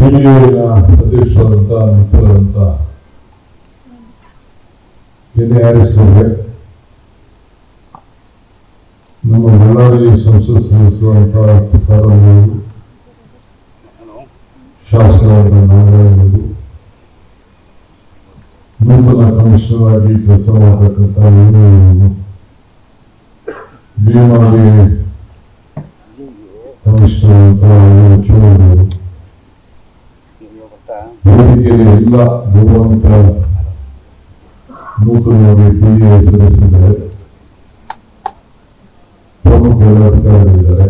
ಬಿಡಿಎನ ಅಧ್ಯಕ್ಷರಾದಂಥ ಮಿತ್ರರಂತ ಎನ್ ಅವರೇ ನಮ್ಮ ಬಳ್ಳಾರಿ ಸಂಸತ್ ಸದಸ್ಯರಾದಂಥ ತುಕಾರಾಮ್ ಅವರು ಶಾಸಕರಾದ ನಾರಾಯಣರು ನೂತನ ಕಮಿಷನರ್ ಆಗಿ ಕೆಲಸ ಮಾಡತಕ್ಕಂಥ ಭೀಮಾಲಿ ಕಮಿಷನರ್ ಅಂತ ಚೂಡವರು ವೇದಿಕೆಯಲ್ಲಿ ಎಲ್ಲ ಗೌರವಾನ್ವಿತ ನೂತನವಾಗಿ ಪಿ ಎ ಸದಸ್ಯರಿದ್ದಾರೆ ಪ್ರಮುಖ ಅಧಿಕಾರಿಗಳಿದ್ದಾರೆ.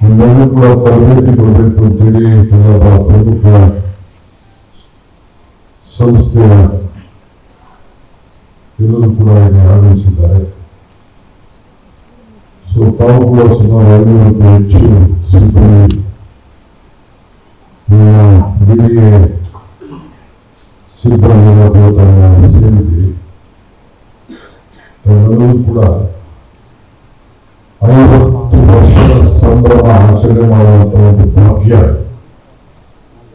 ಎಲ್ಲರೂ ಕೂಡ ತರಬೇತಿ ಕೊಡಬೇಕು ಅಂತೇಳಿ ಕೆಲವು ಪ್ರಮುಖ ಸಂಸ್ಥೆಯ ಎಲ್ಲರೂ ಕೂಡ ಇಲ್ಲಿ ಆಗಮಿಸಿದ್ದಾರೆ. ಸೊ ತಾವು ಕೂಡ ಸುಮಾರು ಐನೂರಕ್ಕೂ ಹೆಚ್ಚು ಸಿಬ್ಬಂದಿ ಬಿಡಿಗೆ ಸಿಬ್ಬಂದಿ ಸೇರಿದ್ವಿ ತಾವೆಲ್ಲರೂ ಕೂಡ ಐವತ್ತು ವರ್ಷದ ಸಂಭ್ರಮ ಆಚರಣೆ ಮಾಡುವಂತ ಒಂದು ಭಾಗ್ಯ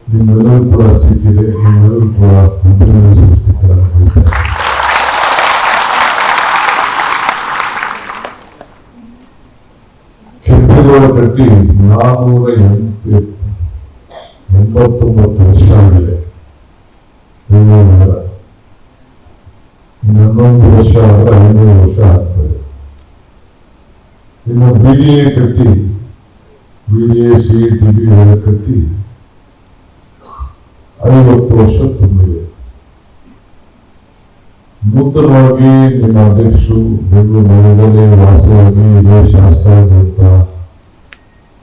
ನಿಮ್ಮೆಲ್ಲರೂ ಕೂಡ ಸಿಕ್ಕಿದೆ ನಿಮ್ಮೆಲ್ಲರೂ ಕೂಡ ಅಭಿನಂದಿಸಲಿಕ್ಕೆ ನಾನು ಬಯಸ್ತೇನೆ ಕೆಂಪೇಗೌಡ ಕಟ್ಟಿ ನಾನ್ನೂರ ಎಂಟು ಎಂಬತ್ತೊಂಬತ್ತು ವರ್ಷ ಆಗಿದೆ. ಇನ್ನೊಂದು ವರ್ಷ ಆದರೆ ಐನೂರು ವರ್ಷ ಆಗ್ತದೆ. ಇನ್ನು ಬಿಡಿಎ ಕಟ್ಟಿ ಬಿಡಿಎ ಸಿ ಟಿ ಬಿ ಕಟ್ಟಿ ಐವತ್ತು ವರ್ಷ ತುಂಬಿದೆ. ನೂತನವಾಗಿ ನಿಮ್ಮ ಅಧ್ಯಕ್ಷರು ಬೆಂಗಳೂರು ವಾಸವಾಗಿ ಇದೇ ಶಾಸಕರಾದಂಥ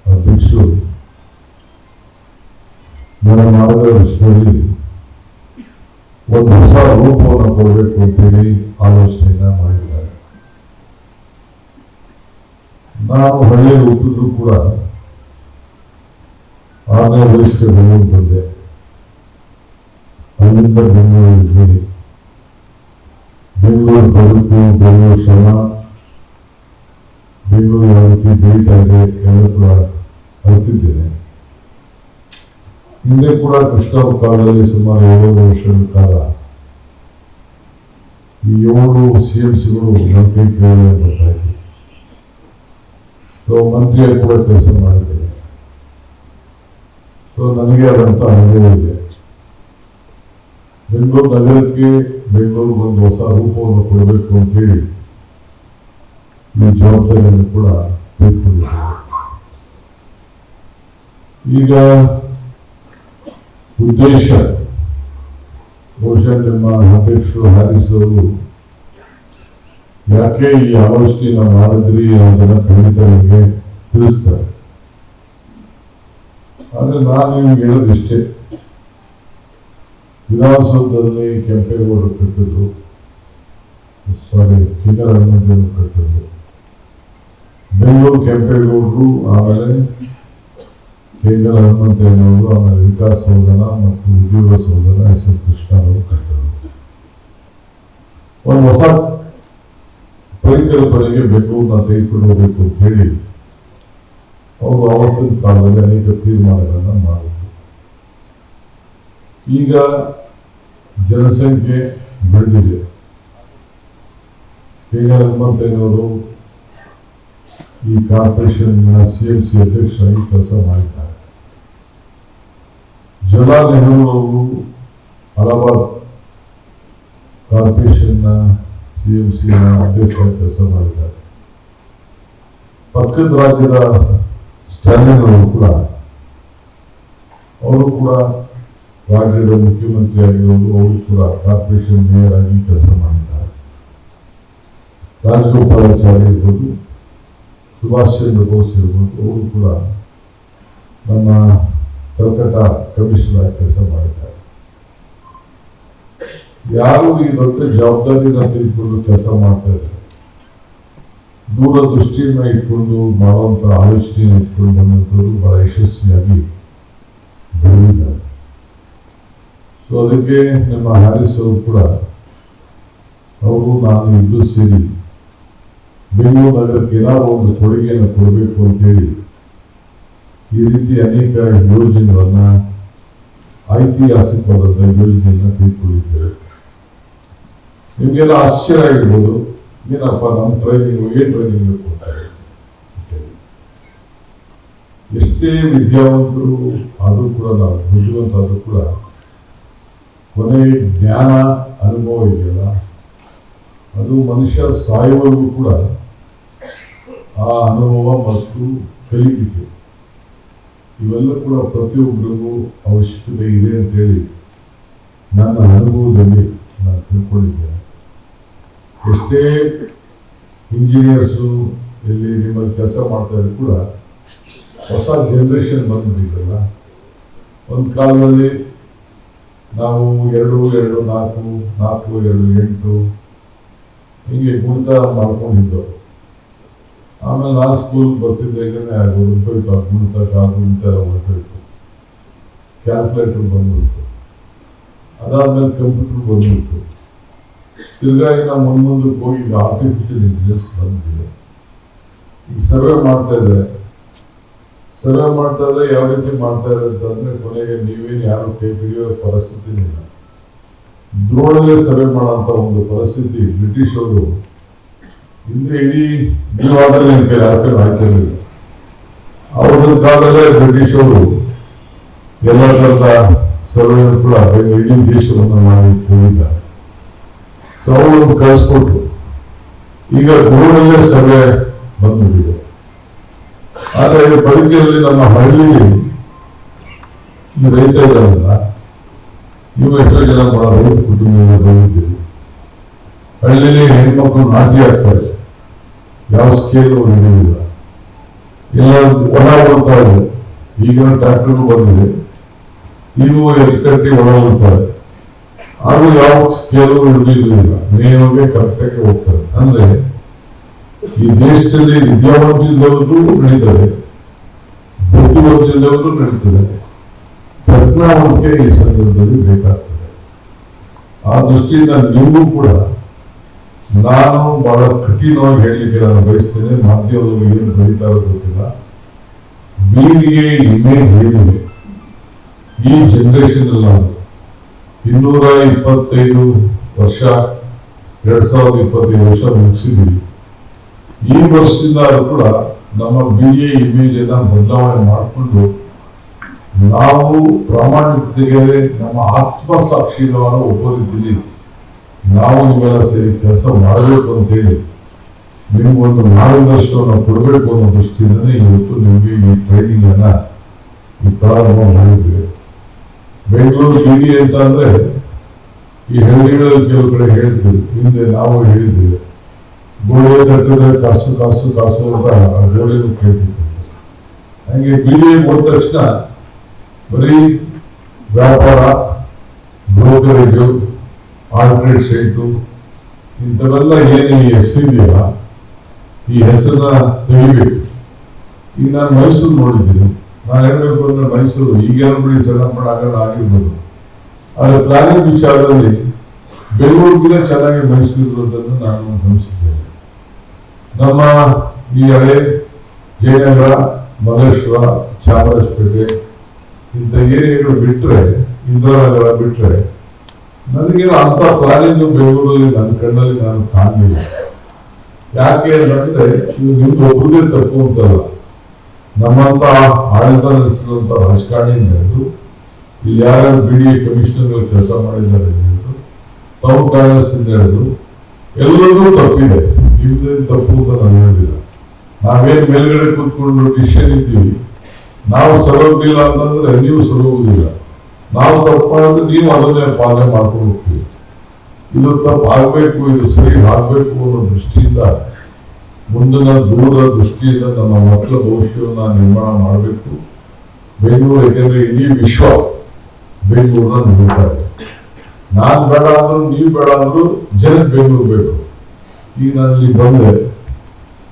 ಅಧ್ಯಕ್ಷರು ನನ್ನ ಮಾರ್ಗದರ್ಶನದಲ್ಲಿ ಒಂದು ಹೊಸ ರೂಪವನ್ನು ಕೊಡಬೇಕು ಅಂತೇಳಿ ಆಲೋಚನೆಯನ್ನ ಮಾಡಿದ್ದಾರೆ. ನಾನು ಹಳ್ಳಿಯ ಹುಟ್ಟಿದ್ರು ಕೂಡ ಆರನೇ ವಯಸ್ಸಿಗೆ ಬೆಂಗಳೂರು ಬಂದೆ ಅಲ್ಲಿಂದ ಬೆಂಗಳೂರು ಇದ್ದೀನಿ ಬೆಂಗಳೂರು ಬದುಕು, ಬೆಂಗಳೂರು ಶ್ರಮ, ಬೆಂಗಳೂರು ಯಾವ ರೀತಿ ಬೆಳೀತಾ ಇದೆ ಎಲ್ಲ ಕೂಡ ಅರಿತಿದ್ದೇನೆ. ಹಿಂದೆ ಕೂಡ ಕೃಷ್ಣ ಕಾಲದಲ್ಲಿ ಸುಮಾರು ಏಳು ವರ್ಷಗಳ ಕಾಲ ಈ ಏಳು ಸಿ ಎಂ ಸಿಗಳು ಮಂತ್ರಿ ಕೇಳಿ ಬರ್ತಾ ಸೊ ಮಂತ್ರಿಯಾಗಿ ಕೂಡ ಕೆಲಸ ಮಾಡಿದ್ದೇನೆ ಸೊ ನನಗೆ ಅದಂತ ಅನುಭವ ಇದೆ. ಬೆಂಗಳೂರು ನಗರಕ್ಕೆ ಬೆಂಗಳೂರಿಗೆ ಒಂದು ಹೊಸ ರೂಪವನ್ನು ಕೊಡಬೇಕು ಅಂತೇಳಿ ಈ ಜವಾಬ್ದಾರಿಯನ್ನು ಕೂಡ ತೆಗೆದುಕೊಂಡಿದ್ದೇನೆ. ಈಗ ಉದ್ದೇಶ ಬಹುಶಃ ನಿಮ್ಮ ಅಧ್ಯಕ್ಷರು ಹಾರಿಸೋರು. ಯಾಕೆ ಈ ಆವೃಷ್ಟಿ ನಾವು ಮಾಡಿದ್ರಿ ಅದನ್ನ ಖಂಡಿತ ತಿಳಿಸ್ತಾರೆ. ಆದ್ರೆ ನಾನು ನಿಮ್ಗೆ ಹೇಳೋದಿಷ್ಟೇ ವಿಧಾನಸೌಧದಲ್ಲಿ ಕೆಂಪೇಗೌಡರು ಕಟ್ಟಿದ್ರು. ಸಾರಿ ಕಿನ್ನರ ಕಟ್ಟಿದ್ರು. ಬೆಂಗಳೂರು ಕೆಂಪೇಗೌಡರು ಆಮೇಲೆ ಕೇಂದ್ರ ಹನುಮಂತಯ್ಯನವರು ಆಮೇಲೆ ವಿಕಾಸ್ ಸೌಧನ ಮತ್ತು ಉದ್ಯೋಗ ಸೌಧನ ಎಸ್ ಎಸ್ ಕೃಷ್ಣ ಅವರು ಕಟ್ಟಿದ್ರು ಒಂದು ಹೊಸ ಪರಿಕಲ್ಪನೆಗೆ ಬೆಂಗಳೂರನ್ನ ತೆಗೆದುಕೊಂಡು ಹೋಗಬೇಕು ಅಂತ ಹೇಳಿ ಅವರು ಆವತ್ತಿನ ಕಾಲದಲ್ಲಿ ಅನೇಕ ತೀರ್ಮಾನಗಳನ್ನ ಮಾಡಿದ್ರು. ಈಗ ಜನಸಂಖ್ಯೆ ಬೆಳೆದಿದೆ. ಕೇಂದ್ರ ಹನುಮಂತಯ್ಯನವರು ಈ ಕಾರ್ಪೊರೇಷನ್ ಸಿ ಎಂ ಸಿ ಅಧ್ಯಕ್ಷರಾಗಿ ಕೆಲಸ ಮಾಡಿದ್ದಾರೆ. ಜವಾಹರ್ ನೆಹರು ಅವರು Allahabad corporation C M C ಅಧ್ಯಕ್ಷರಾಗಿ ಕೆಲಸ ಮಾಡಿದ್ದಾರೆ ಪಕ್ಕದ ರಾಜ್ಯದ ಸ್ಟಾಲಿನ್ ಅವರು ಕೂಡ ಅವರು ಕೂಡ ರಾಜ್ಯದ ಮುಖ್ಯಮಂತ್ರಿ ಆಗಿರೋರು ಅವರು ಕೂಡ ಕಾರ್ಪೊರೇಷನ್ ಮೇಯರ್ ಆಗಿ ಕೆಲಸ ಮಾಡಿದ್ದಾರೆ ರಾಜಗೋಪಾಲಾಚಾರ್ಯ ಇರ್ಬೋದು ಸುಭಾಷ್ ಚಂದ್ರ ಬೋಸ್ ಇರ್ಬೋದು ಅವರು ಕೂಡ ನಮ್ಮ ಕಲ್ಕಟ್ಟ ಕಮಿಷನರ್ ಕೆಲಸ ಮಾಡಿದ್ದಾರೆ. ಯಾರು ಈ ದೊಡ್ಡ ಜವಾಬ್ದಾರಿನ ತೆಗೆದುಕೊಂಡು ಕೆಲಸ ಮಾಡ್ತಾ ಇದ್ದಾರೆ? ದೂರದೃಷ್ಟಿಯನ್ನ ಇಟ್ಕೊಂಡು, ಮಾಡುವಂತ ಆಲೋಚನೆಯನ್ನು ಇಟ್ಕೊಂಡು ಬಂದಂಥವ್ರು ಬಹಳ ಯಶಸ್ವಿಯಾಗಿ ಬೆಳೆದಿದ್ದಾರೆ ಸೊ ಅದಕ್ಕೆ ನಮ್ಮ ಹ್ಯಾರಿಸ್ ಅವರು ಕೂಡ, ಅವರು, ನಾನು ಇಬ್ಬರು ಸೇರಿ ಬೆಂಗಳೂರು ನಗರಕ್ಕೆ ಏನಾದ್ರು ಒಂದು ಕೊಡುಗೆಯನ್ನು ಕೊಡಬೇಕು ಅಂತೇಳಿ ಈ ರೀತಿ ಅನೇಕ ಯೋಜನೆಗಳನ್ನ ಐತಿಹಾಸಿಕವಾದಂಥ ಯೋಜನೆಯನ್ನ ತೆಗೆದುಕೊಂಡಿದ್ದೇವೆ ನಿಮಗೆಲ್ಲ ಆಶ್ಚರ್ಯ ಆಗಿರ್ಬೋದು, ಏನಪ್ಪ ನಮ್ಮ ಟ್ರೈನಿಂಗ್ ಏನ್ ಟ್ರೈನಿಂಗ್ ಕೊಡ್ತಾರೆ ಎಷ್ಟೇ ವಿದ್ಯಾವಂತರು ಆದರೂ ಕೂಡ ನಾವು ಬುದ್ಧಿವಂತಾದರೂ ಕೂಡ ಕೊನೆ ಜ್ಞಾನ ಅನುಭವ ಇದೆಯಲ್ಲ, ಅದು ಮನುಷ್ಯ ಸಾಯುವವರೆಗೂ ಕೂಡ ಆ ಅನುಭವ ಮತ್ತು ಕಲಿಕೆ ಇವೆಲ್ಲ ಕೂಡ ಪ್ರತಿಯೊಬ್ಬರಿಗೂ ಅವಶ್ಯಕತೆ ಇದೆ ಅಂತೇಳಿ ನನ್ನ ಅನುಭವದಲ್ಲಿ ನಾನು ತಿಳ್ಕೊಂಡಿದ್ದೇನೆ. ಎಷ್ಟೇ ಇಂಜಿನಿಯರ್ಸು ಇಲ್ಲಿ ನಿಮ್ಮಲ್ಲಿ ಕೆಲಸ ಮಾಡ್ತಾ ಇದ್ರು ಕೂಡ ಹೊಸ ಜನ್ರೇಷನ್ ಬಂದ್ಬಿಟ್ಟಿದ್ರಲ್ಲ ಒಂದು ಕಾಲದಲ್ಲಿ ನಾವು ಎರಡು ಎರಡು, ನಾಲ್ಕು ನಾಲ್ಕು, ಎರಡು, ಎಂಟು ಹೀಗೆ ಗುಣಿತ ಮಾಡ್ಕೊಂಡಿದ್ದೆವು ಆಮೇಲೆ ಆ ಸ್ಕೂಲ್ ಬರ್ತಿದ್ದೇನೆ ಉಡುಪಿ ಆ ಗುಣಿತ ಹೊರಟೋಯ್ತು ಕ್ಯಾಲ್ಕುಲೇಟರ್ ಬಂದ್ಬಿಡ್ತು. ಅದಾದ್ಮೇಲೆ ಕಂಪ್ಯೂಟರ್ ಬಂದ್ಬಿಡ್ತು. ತಿರ್ಗಾಗಿ ನಾವು ಮುಂದ್ ಮುಂದಕ್ಕೆ ಹೋಗಿ ಈಗ ಆರ್ಟಿಫಿಷಿಯಲ್ ಇಂಟೆಲಿಜೆನ್ಸ್ ಬಂದಿದೆ. ಈಗ ಸರ್ವೆ ಮಾಡ್ತಾ ಇದ್ದಾರೆ ಸರ್ವೆ ಮಾಡ್ತಾ ಇದ್ರೆ ಯಾವ ರೀತಿ ಮಾಡ್ತಾ ಇದ್ದಾರೆ ಅಂತಂದ್ರೆ ಕೊನೆಗೆ ನೀವೇನು ಯಾರು ಕೈ ಹಿಡಿಯೋ ಪರಿಸ್ಥಿತಿ ಇಲ್ಲ. ದ್ರೋಣಲ್ಲೇ ಸರ್ವೆ ಮಾಡೋಂಥ ಒಂದು ಪರಿಸ್ಥಿತಿ ಬ್ರಿಟಿಷ್ ಹಿಂದೆ ಇಡೀ ಜೀವಾದಲ್ಲಿ ಕೈ ಯಾರ ಹಾಕಿರಲಿಲ್ಲ ಅವ್ರ ಕಾಲದಲ್ಲೇ ಬ್ರಿಟಿಷರು ಎಲ್ಲ ತರದ ಸರ್ವೆ ಕೂಡ ಇಡೀ ದೇಶವನ್ನು ಮಾಡಿ ಹೋಗಿದ್ದಾರೆ ಅವರು ಕಳಿಸ್ಕೊಟ್ರು. ಈಗ ಗೋಡಲ್ಲೇ ಸರ್ವೆ ಬಂದ್ಬಿಟ್ಟಿದೆ. ಆದರೆ ಬದುಕಿನಲ್ಲಿ ನಮ್ಮ ಹಳ್ಳಿ ರೈತ ಇದ್ದಾರಲ್ಲ ನೀವು ಎಷ್ಟೋ ಜನ ಬಹಳ ರೈತ ಕುಟುಂಬದಿಂದ ಬಂದಿದ್ದೀರಿ. ಹಳ್ಳಿಲಿ ಹೆಣ್ಮಕ್ಳು ನಾಟಿ ಆಗ್ತಾರೆ. ಯಾವ ಸ್ಕೇಲು ನಡೆಯುವುದಿಲ್ಲ ಇಲ್ಲ ಒಣ ಇದೆ ಈಗಿನ ಟ್ರ್ಯಾಕ್ಟರ್ ಬಂದಿದೆ. ನೀವು ಗಂಟೆ ಒಣ ಹೋಗ್ತಾರೆ ಹಾಗೂ ಯಾವ ಸ್ಕೇಲು ಹಿಡಿದಿರಲಿಲ್ಲ ನೇರವಾಗಿ ಕರೆಕ್ಟಾಗಿ ಹೋಗ್ತಾರೆ ಅಂದ್ರೆ ಈ ದೇಶದಲ್ಲಿ ವಿದ್ಯಾವಂತಿಲ್ಲದವರು ನಡೀತಾರೆ ಬುದ್ಧಿವಂತಿಲ್ಲದವರು ನಡೀತದೆ. ಪ್ರಜ್ಞಾವಂತಿಕೆ ಈ ಸಂದರ್ಭದಲ್ಲಿ ಬೇಕಾಗ್ತದೆ. ಆ ದೃಷ್ಟಿಯಿಂದ ನೀವು ಕೂಡ ನಾನು ಬಹಳ ಕಠಿಣವಾಗಿ ಹೇಳಲಿಕ್ಕೆ ನಾನು ಬಯಸ್ತೇನೆ ಮಾಧ್ಯಮದಲ್ಲಿ ಏನು ಬರೀತಾರೆ ಗೊತ್ತಿಲ್ಲ. ಬೀದಿಗೆ ಇಮೇಜ್ ಏನಿದೆ ಈ ಜನರೇಷನ್ ನಾವು ಇನ್ನೂರ ಇಪ್ಪತ್ತೈದು ವರ್ಷ, ಎರಡ್ ಸಾವಿರದ ಇಪ್ಪತ್ತೈದು ವರ್ಷ ಮುಗಿಸಿದ್ದೀವಿ. ಈ ವರ್ಷದಿಂದ ಕೂಡ ನಮ್ಮ ಬಿ ಎ ಇಮೇಜ್ ಅನ್ನ ಬದಲಾವಣೆ ಮಾಡಿಕೊಂಡು ನಾವು ಪ್ರಾಮಾಣಿಕತೆಗೆ ನಮ್ಮ ಆತ್ಮಸಾಕ್ಷಿಗಳನ್ನು ಒಪ್ಪದಿದ್ದೀವಿ ನಾವು ಇವೆಲ್ಲ ಸೇರಿ ಕೆಲಸ ಮಾಡಬೇಕು ಅಂತ ಹೇಳಿ ನಿಮ್ಗೊಂದು ಮಾರ್ಗದರ್ಶನವನ್ನು ಕೊಡಬೇಕು ಅನ್ನೋ ದೃಷ್ಟಿಯಿಂದಲೇ ಇವತ್ತು ನಿಮಗೆ ಈ ಟ್ರೈನಿಂಗ್ ಅನ್ನ ಈ ಪ್ರಾರಂಭ ಮಾಡಿದ್ವಿ. ಬೆಂಗಳೂರು ಇಡಿ ಅಂತ ಅಂದ್ರೆ ಈ ಹಳ್ಳಿಗಳಲ್ಲಿ ಕೆಲವು ಕಡೆ ಹೇಳಿದ್ವಿ. ಹಿಂದೆ ನಾವು ಹೇಳಿದ್ವಿ. ಗೋಡೆ ತಟ್ಟಿದ್ರೆ ಕಾಸು ಕಾಸು ಕಾಸು ಅಂತ ಆ ಗೋಡೆನೂ ಕೇಳ್ತಿತ್ತು ಹಂಗೆ ಬಿಡಿ ಹೋದ ತಕ್ಷಣ ಬರೀ ವ್ಯಾಪಾರ, ಬ್ರೋಕರೇಜು ಆಲ್ಟ್ರೇಟ್ ಸೈಟು ಇಂಥವೆಲ್ಲ ಏನು ಈ ಹೆಸರಿದೆಯಲ್ಲ ಈ ಹೆಸರನ್ನ ತೆಗಿಬೇಕು. ಈಗ ನಾನು ಮೈಸೂರು ನೋಡಿದ್ದೀನಿ. ನಾನು ಹೇಳಬೇಕು ಅಂದ್ರೆ ಮೈಸೂರು ಈಗೇನು ಬಿಡಿ ಸಣ್ಣ ಆಗಲ್ಲ, ಆಗಿರ್ಬೋದು. ಆದರೆ ಪ್ಲಾನಿಂಗ್ ವಿಚಾರದಲ್ಲಿ ಬೆಂಗಳೂರಿಗಿಂತ ಚೆನ್ನಾಗಿ ಮೈಸೂರು ಇರೋದನ್ನು ನಾನು ಗಮನಿಸಿದ್ದೇನೆ. ನಮ್ಮ ಈ ಹಳೆ ಜಯನಗರ, ಮಲ್ಲೇಶ್ವರ, ಚಾಮರಾಜಪೇಟೆ ಇಂಥ ಏರಿಯಾಗಳು ಬಿಟ್ಟರೆ ಇಂದಿರಾನಗರ ಬಿಟ್ರೆ ನನಗೇನು ಅಂತ ಪ್ಲಾನಿಂಗ್ ಬೆಂಗಳೂರಲ್ಲಿ ನನ್ನ ಕಣ್ಣಲ್ಲಿ ನಾನು ಕಾಣಲಿಲ್ಲ. ಯಾಕೆ ಅಂತಂದ್ರೆ ನಿಮ್ದು ಒಬ್ಬರಿಗೆ ತಪ್ಪು ಅಂತಲ್ಲ. ನಮ್ಮಂತ ಆಡಳಿತ ನಡೆಸಿದಂತ ರಾಜಕಾರಣಿ ನಡೆದು ಇಲ್ಲಿ ಯಾರ್ಯಾರು ಬಿ ಡಿ ಕಮಿಷನರ್ ಕೆಲಸ ಮಾಡಿದ್ದಾರೆ ಹೇಳಿದ್ರು ತಾವು ಕಾಂಗ್ರೆಸ್ ಹಿಡಿದು ಎಲ್ಲರಿಗೂ ತಪ್ಪಿದೆ. ನಿಮ್ದೇನು ತಪ್ಪು ಅಂತ ನಾನು ಹೇಳಿಲ್ಲ ನಾವೇನು ಮೇಲ್ಗಡೆ ಕೂತ್ಕೊಂಡು ಡಿಸಿಷನ್ ಇದ್ದೀವಿ? ನಾವು ಸರೋಗಿಲ್ಲ ಅಂತಂದ್ರೆ ನೀವು ಸರೋಗುದಿಲ್ಲ ನಾವು ತಪ್ಪಾದ್ರೆ ನೀವು ಅದನ್ನೇ ಪಾಲನೆ ಮಾಡ್ಕೊಂಡು ಹೋಗ್ತೀವಿ ಇದು ತಪ್ಪು ಆಗ್ಬೇಕು ಇದು ಸರಿ ಆಗ್ಬೇಕು ಅನ್ನೋ ದೃಷ್ಟಿಯಿಂದ, ಮುಂದಿನ ದೂರ ದೃಷ್ಟಿಯಿಂದ ನಮ್ಮ ಮಕ್ಕಳ ಭವಿಷ್ಯವನ್ನು ನಿರ್ಮಾಣ ಮಾಡಬೇಕು. ಬೆಂಗಳೂರು, ಯಾಕೆಂದ್ರೆ ಇಡೀ ವಿಶ್ವ ಬೆಂಗಳೂರನ್ನ ನೋಡ್ತಾ ಇದೆ. ನಾನು ಬೇಡ ಅಂದ್ರು, ನೀವು ಬೇಡ ಅಂದ್ರು ಜನಕ್ಕೆ ಬೆಂಗಳೂರು ಬೇಕು. ಈಗ ನಾನು ಇಲ್ಲಿ ಬಂದೆ,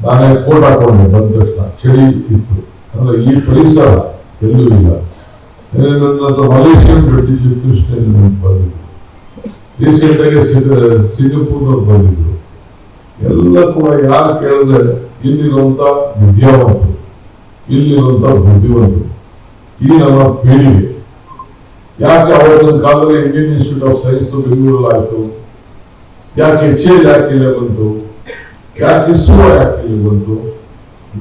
ನಾನೇ ಕೋಟ್ ಹಾಕೊಂಡೆ, ಬಂದ ತಕ್ಷಣ, ಚಳಿ ಇತ್ತು. ಅಂದ್ರೆ ಈ ಪರಿಸರ ಎಲ್ಲೂ ಇಲ್ಲ. ಏನೇ ನನ್ನ ಹತ್ರ ಮಲೇಷಿಯನ್ ಬ್ರಿಟಿಷ್ ಕೃಷ್ಣ ಬಂದಿದ್ರು ರೀಸೆಂಟ್ ಆಗಿ ಸಿಂಗಪುರ್ನವ್ರು ಬಂದಿದ್ರು. ಎಲ್ಲ ಕೂಡ ಯಾರು ಕೇಳಿದ್ರೆ ಇಲ್ಲಿರುವಂತ ವಿದ್ಯಾವಂತರು, ಇಲ್ಲಿರುವಂತ ಬುದ್ಧಿವಂತರು, ಈ ನಮ್ಮ ಪೀಳಿಗೆ. ಯಾಕೆ ಅವತ್ತಿನ ಕಾಲದಲ್ಲಿ ಇಂಡಿಯನ್ ಇನ್ಸ್ಟಿಟ್ಯೂಟ್ ಆಫ್ ಸೈನ್ಸ್ ಬೆಂಗಳೂರಲ್ಲಿ ಆಯ್ತು? ಯಾಕೆ ಎಚ್ ಎಲ್ ಯಾಕೆ ಬಂತು? ಯಾಕೆ ಇಸ್ರೋ ಯಾಕೆ ಇಲ್ಲಿ ಬಂತು?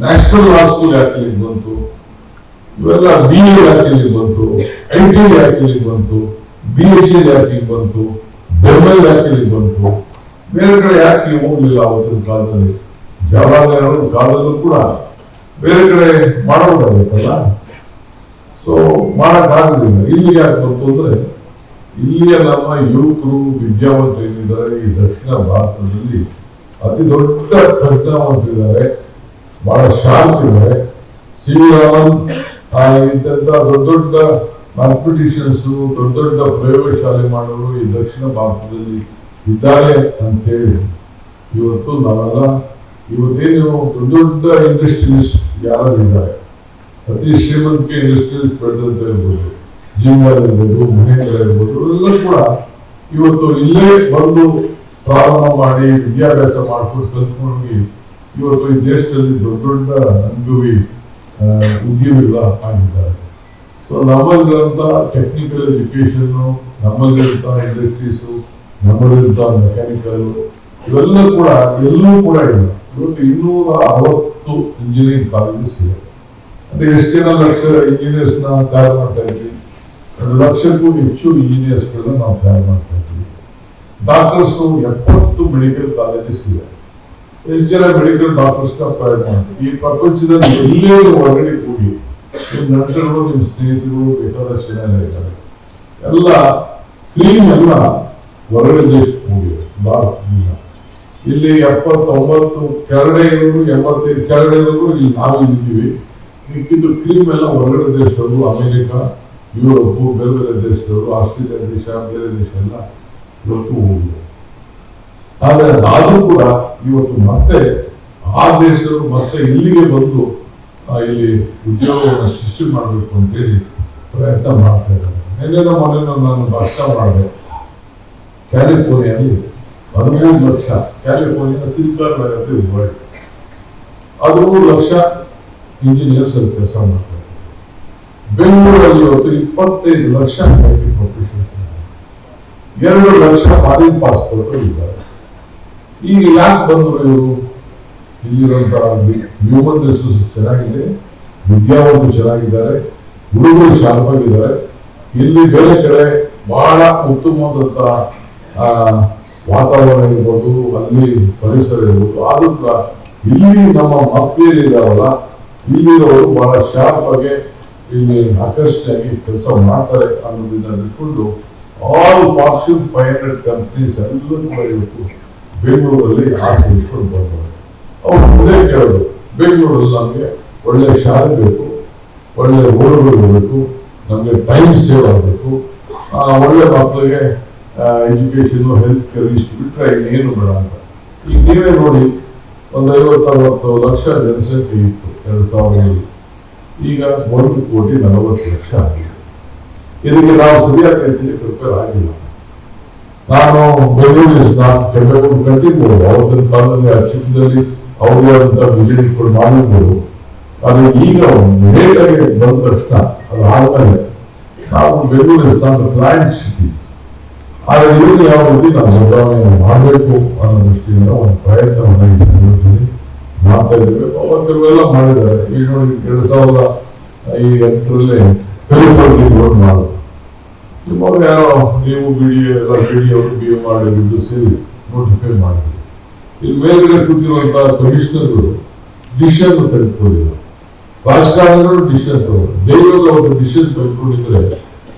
ನ್ಯಾಷನಲ್ ಹಾಸ್ಪಿಟಲ್ ಯಾಕೆ ಬಂತು? ಇವೆಲ್ಲ ಬಿ ಎ ಯಾಕೆ ಬಂತು ಐ ಟಿ ಯಾಕೆ ಇಲ್ಲಿ ಬಂತು ಬಿ ಎಚ್ ಸಿ ಯಾಕೆ ಬಂತು ಬೆಂಬಲ್ ಯಾಕೆ ಇಲ್ಲಿ ಬಂತು. ಬೇರೆ ಕಡೆ ಯಾಕೆ ಹೋಗ್ಲಿಲ್ಲ ಅವತ್ತಿನ ಕಾಲದಲ್ಲಿ? ಜವಾಹರ್ಲಾಲ್ ಕಾಲದಲ್ಲೂ ಕೂಡ ಬೇರೆ ಕಡೆ ಮಾಡೋದಾಗುತ್ತಲ್ಲ ಸೊ ಮಾಡೋಕ್ಕಾಗಲಿಲ್ಲ ಇಲ್ಲಿ ಯಾಕೆ ಬಂತು ಅಂದ್ರೆ, ಇಲ್ಲಿಯ ನಮ್ಮ ಯುವಕರು ವಿದ್ಯಾವಂತರು ಏನಿದ್ದಾರೆ ಈ ದಕ್ಷಿಣ ಭಾರತದಲ್ಲಿ ಅತಿ ದೊಡ್ಡ ಪ್ರಜ್ಞಾವಂತರಿದ್ದಾರೆ ಬಹಳ ಶಾಂತಿದ್ದಾರೆ ಸಿ ಇಂಥಂತ ದೊಡ್ಡ ದೊಡ್ಡ ಮ್ಯಾಥಮೆಟಿಷಿಯನ್ಸ್ ದೊಡ್ಡ ದೊಡ್ಡ ಪ್ರಯೋಗಶಾಲೆ ಮಾಡೋರು ಈ ದಕ್ಷಿಣ ಭಾರತದಲ್ಲಿ ಇದ್ದಾರೆ ಅಂತೇಳಿ ಇವತ್ತು ನಾವೆಲ್ಲ ಇವತ್ತೇನು ದೊಡ್ಡ ದೊಡ್ಡ ಇಂಡಸ್ಟ್ರೀಸ್ ಯಾರು ಇದ್ದಾರೆ ಅತಿ ಶ್ರೀಮಂತಿಕೆ ಇಂಡಸ್ಟ್ರೀಸ್ ಬೆಳೆದಂತ ಇರ್ಬೋದು ಜಿಮ್ ಇರ್ಬೋದು ಮಹೇಂದ್ರ ಇರ್ಬೋದು ಎಲ್ಲ ಕೂಡ ಇವತ್ತು ಇಲ್ಲೇ ಬಂದು ಪ್ರಾರಂಭ ಮಾಡಿ ವಿದ್ಯಾಭ್ಯಾಸ ಮಾಡ್ಕೊಂಡು ಕಲ್ತ್ಕೊಂಡು ಇವತ್ತು ಈ ದೇಶದಲ್ಲಿ ದೊಡ್ಡ ದೊಡ್ಡ ಆ, ಉದ್ಯಮಿಗಳ ಆಗಿದ್ದಾರೆ ಸೊ ನಮ್ಮಲ್ಲಿರುವಂತಹ ಟೆಕ್ನಿಕಲ್ ಎಜುಕೇಶನ್ ನಮ್ಮಲ್ಲಿರುವಂತಹ ಇಂಡಸ್ಟ್ರೀಸ್ ನಮ್ಮಲ್ಲಿರುವಂತಹ ಮೆಕ್ಯಾನಿಕಲ್ ಇವೆಲ್ಲ ಕೂಡ, ಎಲ್ಲೂ ಕೂಡ ಇಲ್ಲ. ಇವತ್ತು ಇನ್ನೂರ ಅರವತ್ತು ಇಂಜಿನಿಯರಿಂಗ್ ಕಾಲೇಜಸ್ ಇದೆ. ಅಂದ್ರೆ ಎಷ್ಟು ಜನ ಲಕ್ಷ ಇಂಜಿನಿಯರ್ಸ್ನ ತಯಾರು ಮಾಡ್ತಾ ಇದ್ವಿ? ಲಕ್ಷಕ್ಕೂ ಹೆಚ್ಚು ಇಂಜಿನಿಯರ್ಸ್ ಗಳನ್ನ ನಾವು ತಯಾರು ಮಾಡ್ತಾ ಇದ್ವಿ. ಡಾಕ್ಟರ್ಸ್ ಎಪ್ಪತ್ತು ಮೆಡಿಕಲ್ ಕಾಲೇಜಸ್ ಇದೆ. ಎಷ್ಟು ಜನ ಮೆಡಿಕಲ್ ಡಾಕ್ಟರ್ಸ್ ಈ ಪ್ರಪಂಚದಲ್ಲಿ ಎಲ್ಲರೂ ಹೊರಗಡೆ ಕೂಡಿ ನಿಮ್ ನಂಟರು ನಿಮ್ ಸ್ನೇಹಿತರು ಬೇಕಾದಷ್ಟು ಜನ ಇದ್ದಾರೆ. ಎಲ್ಲ ಕ್ಲೀನ್ ಎಲ್ಲ ಹೊರಗಡೆ ದೇಶಕ್ಕೆ ಕೂಡಿ ಭಾರತ ಇಲ್ಲಿ ಎಪ್ಪತ್ತೊಂಬತ್ತು ಕೆರಡೆ ಇರೋರು ಎಂಬತ್ತೈದು ಕೆರಡೆ ಇರೋರು ಇಲ್ಲಿ ನಾವು ಇದ್ದೀವಿ. ಮಿಕ್ಕಿದ್ದು ಕ್ರೀಮ್ ಎಲ್ಲ ಹೊರಗಡೆ ದೇಶದವರು ಅಮೆರಿಕ, ಯುರೋಪ್, ಬೇರೆ ಬೇರೆ ದೇಶದವರು ಆಸ್ಟ್ರೇಲಿಯಾ ದೇಶ, ಬೇರೆ ದೇಶ ಎಲ್ಲ ಇವತ್ತು ಹೋಗಿದೆ. ಆದ್ರೆ ನಾನು ಕೂಡ ಇವತ್ತು ಮತ್ತೆ ಆ ದೇಶಗಳು ಮತ್ತೆ ಇಲ್ಲಿಗೆ ಬಂದು ಇಲ್ಲಿ ಉದ್ಯೋಗವನ್ನು ಸೃಷ್ಟಿ ಮಾಡಬೇಕು ಅಂತೇಳಿ ಪ್ರಯತ್ನ ಮಾಡ್ತಾ ಇದ್ದಾರೆ. ನಿನ್ನೆ ಮೊನ್ನೆ ನಾನು ಭಾಷಣ ಮಾಡಿದೆ. ಕ್ಯಾಲಿಫೋರ್ನಿಯಲ್ಲಿ ಹದಿಮೂರು lakh, California Silicon Valley world ಹದಿಮೂರು ಲಕ್ಷ ಇಂಜಿನಿಯರ್ಸ್ ಅಲ್ಲಿ ಕೆಲಸ ಮಾಡ್ತಾರೆ ಬೆಂಗಳೂರಲ್ಲಿ ಇವತ್ತು ಇಪ್ಪತ್ತೈದು ಲಕ್ಷ ಎರಡು ಲಕ್ಷ ಫಾರಿನ್ ಪಾಸ್ಪೋರ್ಟ್ ಇದ್ದಾರೆ. ಈಗ ಯಾಕೆ ಬಂದರು ಇವರು? ಇಲ್ಲಿರುವಂತ ಹ್ಯೂಮನ್ ರಿಸೋರ್ಸಸ್ ಚೆನ್ನಾಗಿದೆ ವಿದ್ಯಾವಂತರು ಚೆನ್ನಾಗಿದ್ದಾರೆ ಹುಡುಗರು ಶಾರ್ಪಾಗಿದ್ದಾರೆ ಇಲ್ಲಿ ಬೇರೆ ಕಡೆ ಬಹಳ ಉತ್ತಮವಾದಂತ ಆ, ವಾತಾವರಣ ಇರ್ಬೋದು ಅಲ್ಲಿ ಪರಿಸರ ಇರ್ಬೋದು. ಆದ್ರೂ ಇಲ್ಲಿ ನಮ್ಮ ಮಕ್ಕಳು ಇದಾವಲ್ಲ ಇಲ್ಲಿರೋರು ಬಹಳ ಶಾರ್ಪ್ ಆಗಿ ಇಲ್ಲಿ ಆಕರ್ಷಣೆಯಾಗಿ ಕೆಲಸ ಮಾಡ್ತಾರೆ ಅನ್ನೋದನ್ನ ಇಟ್ಕೊಂಡು all Fortune five hundred companies ಎಲ್ಲರೂ ಕೂಡ ಇವತ್ತು ಬೆಂಗಳೂರಲ್ಲಿ ಆಸೆ ಇಟ್ಕೊಂಡು ಬರ್ತಾರೆ ಅವ್ರು ಅದೇ ಕೇಳೋದು, ಬೆಂಗಳೂರಲ್ಲಿ ನಮಗೆ ಒಳ್ಳೆ ಶಾಲೆ ಬೇಕು, ಒಳ್ಳೆ ಓಡುಗಳು ಬೇಕು, ನಮಗೆ ಟೈಮ್ ಸೇವ್ ಆಗಬೇಕು. ಒಳ್ಳೆ ಮಕ್ಕಳಿಗೆ ಎಜುಕೇಷನು ಹೆಲ್ತ್ ಕೇರ್ ಇಷ್ಟು ಬಿಟ್ಟರೆ ಇನ್ನೇನು ಬೇಡ ಅಂತ. ಈಗ ನೀವೇ ನೋಡಿ, ಒಂದು ಐವತ್ತರವತ್ತು ಲಕ್ಷ ಜನಸಂಖ್ಯೆ ಇತ್ತು ಎರಡು ಸಾವಿರದಲ್ಲಿ. ಈಗ ಒಂದು ಕೋಟಿ ನಲವತ್ತು ಲಕ್ಷ ಆಗಿದೆ. ಇದಕ್ಕೆ ನಾವು ಸರಿಯಾದ ರೀತಿಯಲ್ಲಿ ಪ್ರಿಪೇರ್ ಆಗಿಲ್ಲ. ನಾನು ಬೆಂಗಳೂರಿನ ಕೆಲವರು ಕಟ್ಟಿರ್ಬೋದು ಅವತ್ತಿನ ಕಾಲದಲ್ಲಿ ಆ ಚಿತ್ರದಲ್ಲಿ ಅವ್ರಿಗೆ ಆದಂತಹ ವಿಜಯ ಮಾಡಿದ್ದರು ಅದು ಈಗ ಆಗಿ ಬಂದ ತಕ್ಷಣ ಅದು ಆದ್ಮೇಲೆ ನಾವು ಬೆಂಗಳೂರಿನ ಕ್ಲೈಂಟ್ ಸಿಟಿ ಆದರೆ ಇದನ್ನು ಯಾವ ರೀತಿ ನಾವು ಬದಲಾವಣೆ ಮಾಡಬೇಕು ಅನ್ನೋ ದೃಷ್ಟಿಯಿಂದ ಒಂದು ಪ್ರಯತ್ನವನ್ನು ಈ ಸಂದರ್ಭದಲ್ಲಿ ಮಾಡ್ತಾ ಇದ್ದೇವೆ. ಅವಾಗ ಕೆಲವೆಲ್ಲ ಮಾಡಿದ್ದಾರೆ. ಈಗ ನೋಡಿ, ಎರಡ್ ಸಾವಿರದ ಈ ಎಂಟರಲ್ಲಿ ಕಲಿಪಲ್ಲಿ ಮಾಡಿದ್ರು. ಮಾಡೋದು ನಿಮ್ಮವ್ರು ನೀವು ಬಿಡಿ, ಎಲ್ಲ ಬಿಡಿ, ಅವರು ಬಿ ಮಾಡಿ ಮಾಡಿದ್ದು ಸೇರಿ ನೋಟಿಫೈ ಮಾಡಿದ್ರು. ಇಲ್ಲಿ ಮೇಲ್ಗಡೆ ಕೂತಿರುವಂತಹ ಕಮಿಷನರ್ಗಳು ಡಿಸಿಷನ್ ತೆಗೆದುಕೊಂಡಿದ್ರು. ರಾಜಕಾರಣಿಗಳು ತಗೊಂಡು ದೇವರು ಅವರು. ಡಿಸಿಷನ್ ತೆಗೆದುಕೊಂಡಿದ್ರೆ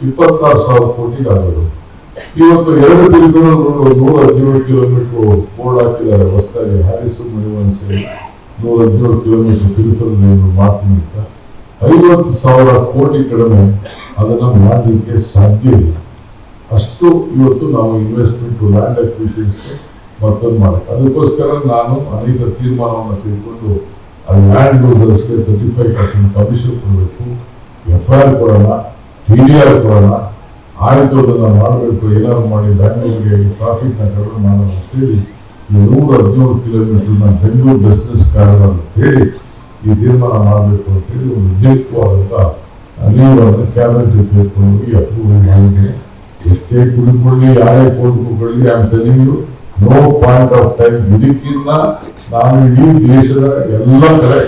ಇಪ್ಪತ್ತಾರು ಸಾವಿರ ಕೋಟಿ ಆಗೋದು ಇವತ್ತು ಎರಡು ತಿರುಗುಗಳು ನೂರ ಹದಿನೇಳು ಕಿಲೋಮೀಟರ್ ಬೋರ್ಡ್ ಹಾಕಿದ್ದಾರೆ, ಹೊಸದಾಗಿ ಹ್ಯಾರಿಸು ಮಣಿವನ್ಸಿ ನೂರ ಹದಿನೇಳು ಕಿಲೋಮೀಟರ್ ತಿರುಪತಿ ಮಾತಿನಿಂದ ಐವತ್ತು ಸಾವಿರ ಕೋಟಿ ಕಡಿಮೆ ಅದನ್ನ ಮಾಡಲಿಕ್ಕೆ ಸಾಧ್ಯ ಇಲ್ಲ. ಅಷ್ಟು ಇವತ್ತು ನಾವು ಇನ್ವೆಸ್ಟ್ಮೆಂಟ್ ಲ್ಯಾಂಡ್ ಅಕ್ವಿಷನ್ಸ್ ಮತ್ತೊಂದು ಮಾಡಕ್ಕೆ. ಅದಕ್ಕೋಸ್ಕರ ನಾನು ಅನೇಕ ತೀರ್ಮಾನವನ್ನು ತೆಗೆದುಕೊಂಡು ಆ ಲ್ಯಾಂಡ್ ಯೂಸರ್ಸ್ಗೆ ತರ್ಟಿ ಫೈವ್ ಪರ್ಸೆಂಟ್ ಕಮಿಷನ್ ಕೊಡಬೇಕು ಎಫ್ ಐ ಆರ್ ಕೊಡೋಣ ಟಿ ಡಿ ಆರ್ ಕೊಡೋಣ ಆಯಿತು ಅದನ್ನ ಮಾಡಬೇಕು, ಏನಾದ್ರು ಮಾಡಿ ಬ್ಯಾಂಗ್ಳೂರಿಗೆ ಟ್ರಾಫಿಕ್ನ ಕಡಿಮೆ ಮಾಡೋಣ ಅಂತ ಹೇಳಿ ಈ ನೂರ ಹದಿನೇಳು ಕಿಲೋಮೀಟರ್ನ ಬೆಂಗಳೂರು ಬಿಸ್ನೆಸ್ ಕಾರಣ ಅಂತ ಹೇಳಿ ಈ ತೀರ್ಮಾನ ಮಾಡಬೇಕು ಅಂತೇಳಿ ಒಂದು ದೀರ್ಘವಾದಂತ ನಿಲುವನ್ನು ಕ್ಯಾಬಿನೆಟ್ ತೆಗೆದುಕೊಂಡು ಹೋಗಿ ಅಪ್ರೂವಲ್ ಮಾಡಿದ್ದೇನೆ ಎಷ್ಟೇ ಕುಡಿಕೊಳ್ಳಿ, ಯಾರೇ ಕೊಡ್ಕೊಳ್ಳಿ ಅಂತ telling no point of time ಇದಕ್ಕಿಂತ ನಾನು ಇಡೀ ದೇಶದ ಎಲ್ಲ ಕಡೆ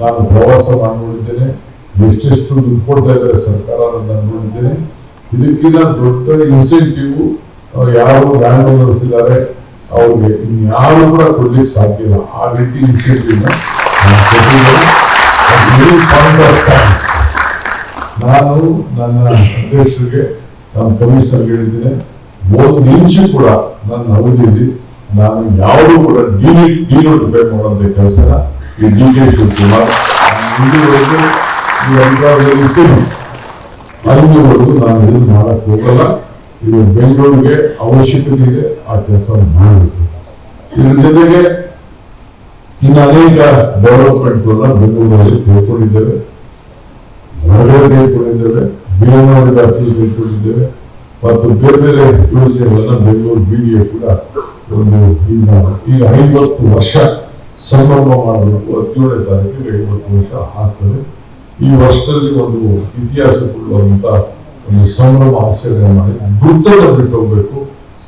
ನಾನು ಪ್ರವಾಸ ಮಾಡಿ ಎಷ್ಟೆಷ್ಟು ದುಡ್ಡು ಕೊಡ್ತಾ ಇದ್ದಾರೆ ಸರ್ಕಾರ ನಾನು ಇದಕ್ಕಿಂತ ದೊಡ್ಡ ಇನ್ಸೆಂಟಿವ್ ಯಾರು ಬ್ಯಾಂಕ್ ನಡೆಸಿದ್ದಾರೆ ಅವ್ರಿಗೆ ಇನ್ಯಾರು ಕೂಡ ಕೊಡ್ಲಿಕ್ಕೆ ಸಾಧ್ಯ ಇಲ್ಲ. ಆ ರೀತಿ ಇನ್ಸೆಂಟಿವ್ ಪಾಯಿಂಟ್ ಆಫ್ ಟೈಮ್ ನಾನು ನನ್ನ ಅಧ್ಯಕ್ಷರಿಗೆ ನಮ್ಮ ಕಮಿಷನರ್ ಹೇಳಿದ್ದೇನೆ ಒಂದು ಇಂಚು ಕೂಡ ನನ್ನ ಅವಧಿಯಲ್ಲಿ ನಾನು ಯಾವುದೂ ಕೂಡ ಡಿ ಡಿನೋಟಿಫೈ ಮಾಡುವಂತ ಕೆಲಸ ಈ ಡಿ ಕೆ ಶಿವಕುಮಾರ್ ನಾನು ಇಲ್ಲಿವರೆಗೂ ಈ ಅಲ್ಲಿವರೆಗೂ ನಾನು ಇದನ್ನು ಮಾಡಕ್ ಹೋಗಲ್ಲ. ಇದು ಬೆಂಗಳೂರಿಗೆ ಅವಶ್ಯಕತೆ ಇದೆ. ಆ ಕೆಲಸ ಮಾಡಬೇಕು. ಇದ್ರ ಜೊತೆಗೆ ಇನ್ನು ಅನೇಕ ಡೆವಲಪ್ಮೆಂಟ್ಗಳನ್ನ ಬೆಂಗಳೂರಲ್ಲಿ ತಿಳ್ಕೊಂಡಿದ್ದೇವೆ. ಹೊರಗಡೆ ತೆಗೆದುಕೊಂಡಿದ್ದೇವೆ ಬಿಎಂಆರ್ ಕೊಟ್ಟಿದ್ದೇವೆ ಮತ್ತು ಬೇರೆ ಬೇರೆ ಯೋಜನೆಗಳನ್ನ ಬೆಂಗಳೂರು ಬಿಡಿಎ ಕೂಡ ಒಂದು ಈಗ ಈಗ ಐವತ್ತು ವರ್ಷ ಸಂಭ್ರಮ ಮಾಡಬೇಕು ಹದಿನೇಳನೇ ತಾರೀಕಿಗೆ ಐವತ್ತು ವರ್ಷ ಆಗ್ತದೆ. ಈ ವರ್ಷದಲ್ಲಿ ಒಂದು ಇತಿಹಾಸ ಕೊಡುವಂತ ಒಂದು ಸಂಭ್ರಮ ಆಚರಣೆ ಮಾಡಿ ವೃತ್ತದ ಬಿಟ್ಟು ಹೋಗ್ಬೇಕು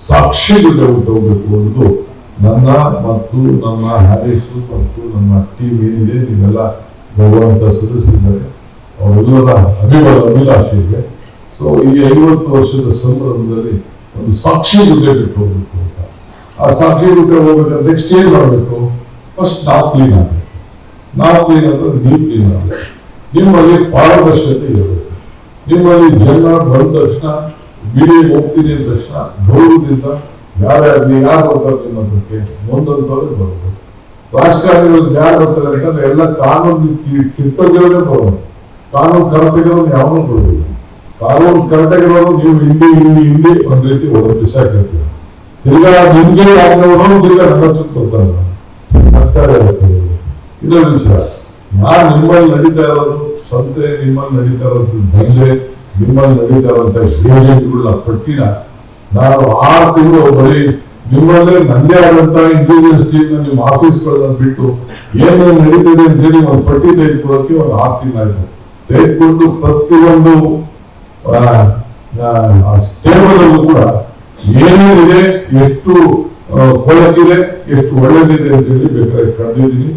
ಸಾಕ್ಷಿಗಳ ಬಿಟ್ಟು ಹೋಗ್ಬೇಕು ಅನ್ನೋದು ನನ್ನ ಮತ್ತು ನಮ್ಮ ಹರೀಶ್ ಮತ್ತು ನಮ್ಮ ಟೀಮ್ ಏನಿದೆ, ನೀವೆಲ್ಲ ಭಗವಂತ ಸದಸ್ಯರಿದ್ದಾರೆ. ಅವರೆಲ್ಲರ ಅಭಿಮಾನ ಅಭಿಲಾಷೆ ಇದೆ ಸೊ ಈ ಐವತ್ತು ವರ್ಷದ ಸಂದರ್ಭದಲ್ಲಿ ಒಂದು ಸಾಕ್ಷಿ ಗುಡ್ಡೆ ಬಿಟ್ಟು ಹೋಗ್ಬೇಕು ಅಂತ. ಆ ಸಾಕ್ಷಿ ಗುಡ್ಡೆ ಹೋಗ್ಬೇಕಾದ್ರೆ ನೆಕ್ಸ್ಟ್ ಏನ್ ಮಾಡಬೇಕು? ಫಸ್ಟ್ ನಾಲ್ಕು ಕ್ಲೀನ್ ಆಗಬೇಕು. ನಾಲ್ಕು ಕ್ಲೀನ್ ಅಂದ್ರೆ ನೀವು ಕ್ಲೀನ್ ಆಗಬೇಕು. ನಿಮ್ಮಲ್ಲಿ ಪಾರದರ್ಶಕತೆ ಇರಬೇಕು. ನಿಮ್ಮಲ್ಲಿ ಜನ ಬಂದ ತಕ್ಷಣ, ಬಿಡಿ ಹೋಗ್ತೀನಿ ಅಂದ ತಕ್ಷಣ ಗೌರವದಿಂದ ಯಾರೇ ಆಗಲಿ, ಯಾರು ಬರ್ತಾರೆ ನಿಮ್ಮ ಹತ್ರಕ್ಕೆ? ಒಂದೊಂದವ್ರಿಗೆ ಬರಬೇಕು ರಾಜಕಾರಣಿಗಳು ಯಾರು ಬರ್ತಾರೆ ಅಂತಂದ್ರೆ ಎಲ್ಲ ಕಾನೂನು ಕಿತ್ತೋಗಿರೋದೇ ಬರೋದು ಕಾನೂನು ಕರೆಕ್ಟಾಗಿರೋದು ಯಾವನೂ ಬರೋದಿಲ್ಲ ಕಾನೂನು ಕರ್ತಗಳನ್ನು ನೀವು ಇಲ್ಲಿ ಇಲ್ಲಿ ಇಲ್ಲಿ ಒಂದ್ ರೀತಿ ಒಂದು ಬಿಸಾಕಿರ್ತೀರ ತಿರ್ಗಾ ನಿಮ್ಗೆ ಯಾವ್ದವರು ತಿರ್ಗಾ ನನ್ನ ಹತ್ರಕ್ಕೆ ಕೊಡ್ತಾರೆ. ಇನ್ನೊಂದು ವಿಷಯ. ನಾನು ನಿಮ್ಮಲ್ಲಿ ನಡೀತಾ ಇರೋದು ಸಂತೆ, ನಿಮ್ಮಲ್ಲಿ ನಡೀತಾ ಇರೋದು ದಂಧೆ, ನಿಮ್ಮಲ್ಲಿ ನಡೀತಾ ಇರುವಂತ ಏಜೆಂಟ್ಗಳನ್ನ ಪಟ್ಟಿನ ನಾನು ಆರು ತಿಂಗಳು ಬರೀ ನಿಮ್ಮಲ್ಲೇ ನಂದೇ ಆದಂತ ಇಂಟೆಲಿಜೆನ್ಸ್ ಟೀಮ್ ನಿಮ್ಮ ಆಫೀಸ್ಗಳನ್ನ ಬಿಟ್ಟು ಏನೇನು ನಡೀತಿದೆ ಅಂತೇಳಿ ಒಂದು ಪಟ್ಟಿ ತೆಗೆದುಕೊಳ್ಳೋಕೆ ಒಂದು ಆರು ತಿಂಗಳಾಯ್ತು ತೆಗೆದುಕೊಂಡು ಪ್ರತಿಯೊಂದು ಅಲ್ಲೂ ಕೂಡ ಏನೇನಿದೆ ಎಷ್ಟು ಕೊಳಕಿದೆ ಎಷ್ಟು ಒಳ್ಳೇದಿದೆ ಅಂತ ಹೇಳಿ ಬೇಕಾದ್ರೆ ಕಳೆದಿದ್ದೀನಿ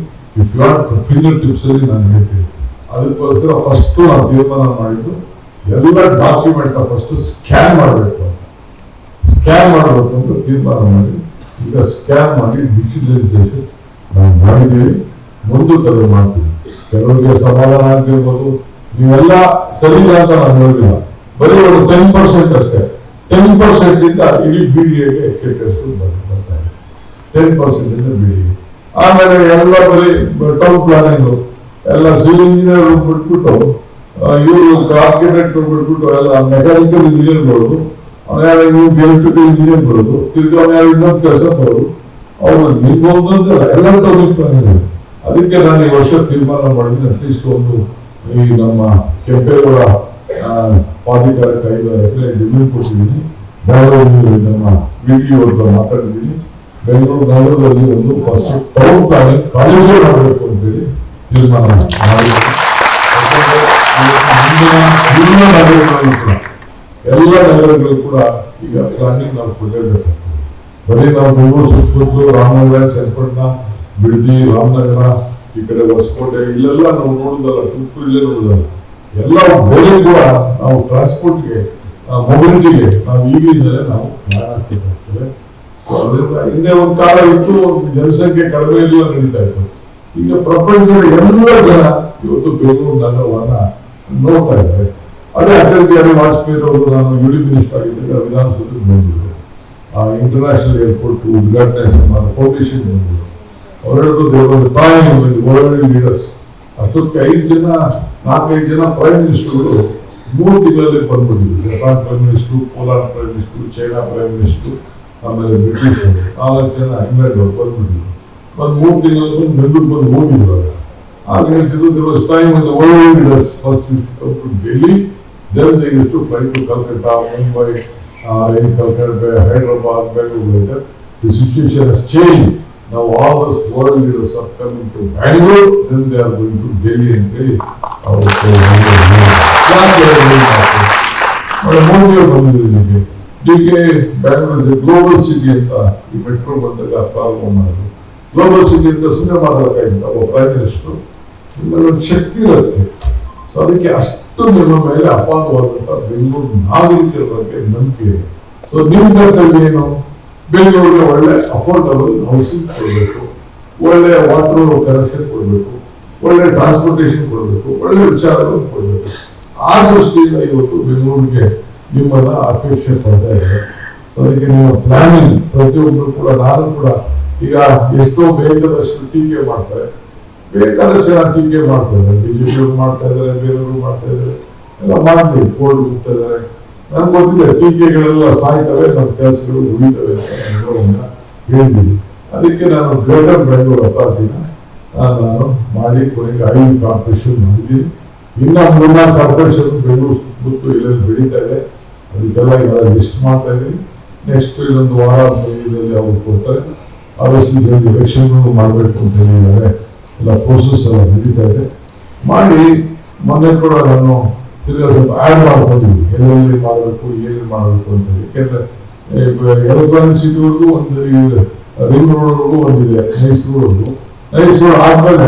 if you are finger tips ಅಲ್ಲಿ ನಾನು ಹೇಳ್ತೀನಿ. ಅದಕ್ಕೋಸ್ಕರ ಫಸ್ಟ್ ನಾವು ತೀರ್ಮಾನ ಮಾಡಿದ್ದು, ಎಲ್ಲ ಡಾಕ್ಯುಮೆಂಟ್ ಫಸ್ಟ್ ಸ್ಕ್ಯಾನ್ ಮಾಡಬೇಕು ಅಂತ. ಸ್ಕ್ಯಾನ್ ಮಾಡಬೇಕು ಅಂತ ತೀರ್ಮಾನ ಮಾಡಿ. ಈಗ ಸ್ಕ್ಯಾನ್ ಮಾಡಿ ಡಿಜಿಟಲೈಸೇಷನ್ ನಾವು ಮಾಡಿದ್ದೀವಿ. ಮುಂದಕ್ಕೆ ಮಾಡ್ತೀವಿ. ಕೆಲವರಿಗೆ ಸಮಾಧಾನ ಆಗ್ತಿರ್ಬೋದು ನೀವೆಲ್ಲ ಸರಿ ಅಂತ ನಾನು ಹೇಳುದಿಲ್ಲ ಬರೀ ಒಂದು ಟೆನ್ ಪರ್ಸೆಂಟ್ ಅಷ್ಟೇ. ಟೆನ್ ಪರ್ಸೆಂಟ್ ಇಂದ ಇಡೀ ಬಿಡಿಎಗೆ ಕೆಟ್ಟ ಹೆಸರು ಬರ್ತಾ ಇದೆ. ಟೆನ್ ಪರ್ಸೆಂಟ್ ಇಂದ ಬಿಡಿ ಆಮೇಲೆ ಎಲ್ಲ ಬರೀ ಟೌನ್ ಪ್ಲಾನಿಂಗ್ ಎಲ್ಲ ಸಿವಿಲ್ ಇಂಜಿನಿಯರ್ ಬಿಟ್ಬಿಟ್ಟು ಇವರು ಆರ್ಕಿಟೆಕ್ಟ್ ಬಿಟ್ಬಿಟ್ಟು ಎಲ್ಲ ಮೆಕ್ಯಾನಿಕಲ್ ಇಂಜಿನಿಯರ್ ಬರೋದು ಆಮೇಲೆ ಅವನ್ಯಾರ ಎಲೆಕ್ಟ್ರಿಕಲ್ ಇಂಜಿನಿಯರ್ ಬರೋದು ತಿರ್ಗಿ ಆಮೇಲೆ ಇನ್ನೊಂದು ಕೆಲಸ ಬರೋದು ಅವ್ರು ನಿಮ್ಗೊಂದಲ್ಲ ಎಲ್ಲ ಟೌನ್ ಪ್ಲಾನಿಂಗ್ ಅದಕ್ಕೆ ನಾನು ಈ ವರ್ಷ ತೀರ್ಮಾನ ಮಾಡಿದ್ದೀನಿ ಅಟ್ಲೀಸ್ಟ್ ಒಂದು ಈ ನಮ್ಮ ಕೆಂಪೇಗೌಡ ಪಾಧಿಕಾರ ಐದು ಜಮೀನು ಕೊಟ್ಟಿದ್ದೀನಿ. ಬೆಂಗಳೂರಿನಲ್ಲಿ ನಮ್ಮ ವಿಡಿ ಅವ್ರ ಮಾತಾಡಿದ್ದೀನಿ. ಬೆಂಗಳೂರು ನಗರದಲ್ಲಿ ಒಂದು ಫಸ್ಟ್ ಟೌನ್ ಪ್ಲಾನಿಂಗ್ ಕಾಲೇಜು ಮಾಡಬೇಕು ಅಂತೇಳಿ ತೀರ್ಮಾನ ಎಲ್ಲ ಎಲ್ಲ ನಗರಗಳು ಕೂಡ ಈಗ ಪ್ಲಾನಿಂಗ್ ನಾವು ಕೊಡಲೇಬೇಕಾಗ್ತದೆ ಬರೀ ನಾವು ಬೆಂಗಳೂರು ಸುತ್ತಮುತ್ತಲು ರಾಮನಗರ, ಚನ್ನಪಟ್ಟಣ, ಬಿಡದಿ, ರಾಮನಗರ ಈ ಕಡೆ ಹೊಸಕೋಟೆ ಇಲ್ಲೆಲ್ಲ ನಾವು ನೋಡುದಲ್ಲ, ತುಮಕೂರು ಇಲ್ಲೇ ನೋಡುದಲ್ಲ. ಎಲ್ಲ ಬೇರೆ ಕೂಡ ನಾವು ಟ್ರಾನ್ಸ್ಪೋರ್ಟ್ಗೆ ಮೊಬಿಲಿಟಿಗೆ ನಾವು ಈಗಿಂದಲೇ ನಾವು ಅದರಿಂದ ಹಿಂದೆ ಒಂದು ಕಾಲ ಇತ್ತು ಜನಸಂಖ್ಯೆ ಕಡಿಮೆ ಇಲ್ಲ ನಡೀತಾ ಇತ್ತು. ಈಗ ಪ್ರಪಂಚದ ಎಲ್ಲ ಜನ ಇವತ್ತು ಬೆಂಗಳೂರು ನಗರವನ್ನ ನೋಡ್ತಾ ಇದ್ದಾರೆ. ಅದೇ ಅಟಲ್ ಬಿಹಾರಿ ವಾಜಪೇಯಿ ಅವರು ನಾನು ಯುಡಿ ಮಿನಿಸ್ಟರ್ ಆಗಿದ್ದಾಗ ವಿಧಾನಸೌಧಕ್ಕೆ ಬಂದಿದ್ದೆ. ಆ ಇಂಟರ್ನ್ಯಾಷನಲ್ ಏರ್ಪೋರ್ಟ್ ಉದ್ಘಾಟನೆ ಸಮಾನ ಫೌಂಡೇಶನ್ ಬಂದಿದ್ರು ಅವ್ರು ದೇವರ ತಾಯಿ ವರ್ಲ್ಡ್ ಲೀಡರ್ಸ್ ಅಷ್ಟೊತ್ತಿಗೆ ಐದು ಜನ ನಾಲ್ಕೈದು ಜನ ಪ್ರೈಮ್ ಮಿನಿಸ್ಟರ್ಗಳು ಮೂರು ತಿಂಗಳಲ್ಲಿ ಬಂದ್ಬಿಟ್ಟಿದ್ರು. Japan prime minister Poland prime minister China prime minister ಆಮೇಲೆ ಬ್ರಿಟಿಷ್ ನಾಲ್ಕು ಜನ ಇಂಗ್ಲೆಂಡ್ ಬಂದ್ಬಿಟ್ಟಿದ್ರು. ಒಂದು ಮೂರು ತಿಂಗಳಲ್ಲಿ ಬಂದು ಬೆಂಗಳೂರು ಬಂದು ಹೋಗಿದ್ರು ಆಗ ಹೇಳ್ತಿದ್ರು time world leaders first the Delhi then then they used to fly to Calcutta, Mumbai, ನಾವು ವಾಪಸ್ world leaders are coming to Bangalore then they are Delhi ಅಂತೇಳಿ ಅವರು ಇಲ್ಲಿಗೆ. D K Bangalore global city ಅಂತ ಈ ಮೆಟ್ರೋ ಬಂದಾಗ ಪ್ರಾರಂಭ ಮಾಡಿದ್ರು. ಗ್ಲೋಬಲ್ ಸಿಟಿ ಅಂತ ಸುಮ್ಮನೆ ಮಾತಾಡೋಕ್ಕಾಗಿಲ್ಲ ಒಬ್ಬ ಪ್ರೈಮ್ ಮಿನಿಸ್ಟರ್ ಒಂದು ಶಕ್ತಿ ಇರುತ್ತೆ. ಸೊ ಅದಕ್ಕೆ ಅಷ್ಟು ನಿಮ್ಮ ಮೇಲೆ ಅಪಾರವಾದಂತಹ ಬೆಂಗಳೂರು ನಾಗರಿಕರ ಬಗ್ಗೆ ನಂಬಿಕೆ ಇದೆ. ಸೊ ನಿಮ್ಮ ಕರ್ತವ್ಯ ಏನು? ಬೆಂಗಳೂರಿಗೆ ಒಳ್ಳೆ ಅಫೋರ್ಡಬಲ್ ಹೌಸಿಂಗ್ ಕೊಡಬೇಕು. ಒಳ್ಳೆ ವಾಟರ್ ಕನೆಕ್ಷನ್ ಕೊಡಬೇಕು. ಒಳ್ಳೆ ಟ್ರಾನ್ಸ್ಪೋರ್ಟೇಷನ್ ಕೊಡಬೇಕು. ಒಳ್ಳೆ ವಿಚಾರಗಳನ್ನು ಕೊಡಬೇಕು. ಆ ದೃಷ್ಟಿಯಿಂದ ಇವತ್ತು ಬೆಂಗಳೂರಿಗೆ ನಿಮ್ಮನ್ನ ಅಪೇಕ್ಷೆ ಪಡ್ತಾ ಇದೆ ಅದಕ್ಕೆ ನೀವು ಪ್ಲಾನಿಂಗ್ ಪ್ರತಿಯೊಬ್ಬರು ಕೂಡ, ನಾನು ಕೂಡ ಈಗ ಎಷ್ಟೋ ಬೇಕಾದಷ್ಟು ಟೀಕೆ ಮಾಡ್ತಾರೆ. ಬೇಕಾದಷ್ಟು ಜನ ಟೀಕೆ ಮಾಡ್ತಾ ಇದ್ದಾರೆ ಮಾಡ್ತಾ ಇದ್ದಾರೆ, ಬೇರೆಯವರು ಮಾಡ್ತಾ ಇದ್ದಾರೆ. ಎಲ್ಲ ಮಾಡಲಿ ಕೋರ್ಟ್ ಹೋಗ್ತಾ ಇದ್ದಾರೆ. ನನ್ಗೆ ಗೊತ್ತಿದೆ, ಟೀಕೆಗಳೆಲ್ಲ ಸಾಯ್ತವೆ ನಮ್ಮ ಕೆಲಸಗಳು ಉಳಿತವೆ. ಅನುಭವವನ್ನ ಹೇಳಿದ್ದೀನಿ. ಅದಕ್ಕೆ ನಾನು ಗ್ರೇಟರ್ ಬೆಂಗಳೂರು ಅಥಾರಿಟಿನ ನಾನು ಮಾಡಿ ಕೊನೆಗೆ ಐದು ಕಾರ್ಪೊರೇಷನ್ ಮಾಡಿದ್ದೀನಿ. ಇನ್ನ ಮೂರ್ನಾಲ್ಕು ಕಾರ್ಪೊರೇಷನ್ ಬೆಂಗಳೂರು ಸುತ್ತಮುತ್ತ ಎಲ್ಲೆಲ್ಲಿ ಬೆಳೀತಾ ಇದೆ, ಅದಕ್ಕೆಲ್ಲ ಇವಾಗ ಲಿಸ್ಟ್ ಮಾಡ್ತಾ ಇದ್ದೀನಿ. ನೆಕ್ಸ್ಟ್ ಇನ್ನೊಂದು ವಾರ ಇದರಲ್ಲಿ ಅವ್ರು ಕೊಡ್ತಾರೆ. ಆದಷ್ಟು ಜನ ಎಲೆಕ್ಷನ್ಗಳು ಮಾಡಬೇಕು ಅಂತ ಹೇಳಿದ್ದಾರೆ. ಎಲ್ಲ ಪ್ರೋಸೆಸ್ ಎಲ್ಲ ನಡೀತಾ ಇದೆ. ಮಾಡಿ, ಮೊನ್ನೆ ಕೂಡ ನಾನು ತಿರ್ಗಾ ಸ್ವಲ್ಪ ಆ್ಯಡ್ ಮಾಡ್ಕೊಂಡಿದ್ದೀನಿ. ಎಲ್ಲೆಲ್ಲಿ ಮಾಡಬೇಕು, ಏನೇನು ಮಾಡಬೇಕು ಅಂತ ಯಾಕೆಂದ್ರೆ ಎಲೆಕ್ಟ್ರಾನಿಕ್ ಸಿಟಿವರೆಗೂ ಒಂದು ರಿಂಗ್ ರೋಡ್ವರೆಗೂ ಒಂದಿದೆ, ಮೈಸೂರವರೆಗೂ. ರೋಡ್ ಆದ್ಮೇಲೆ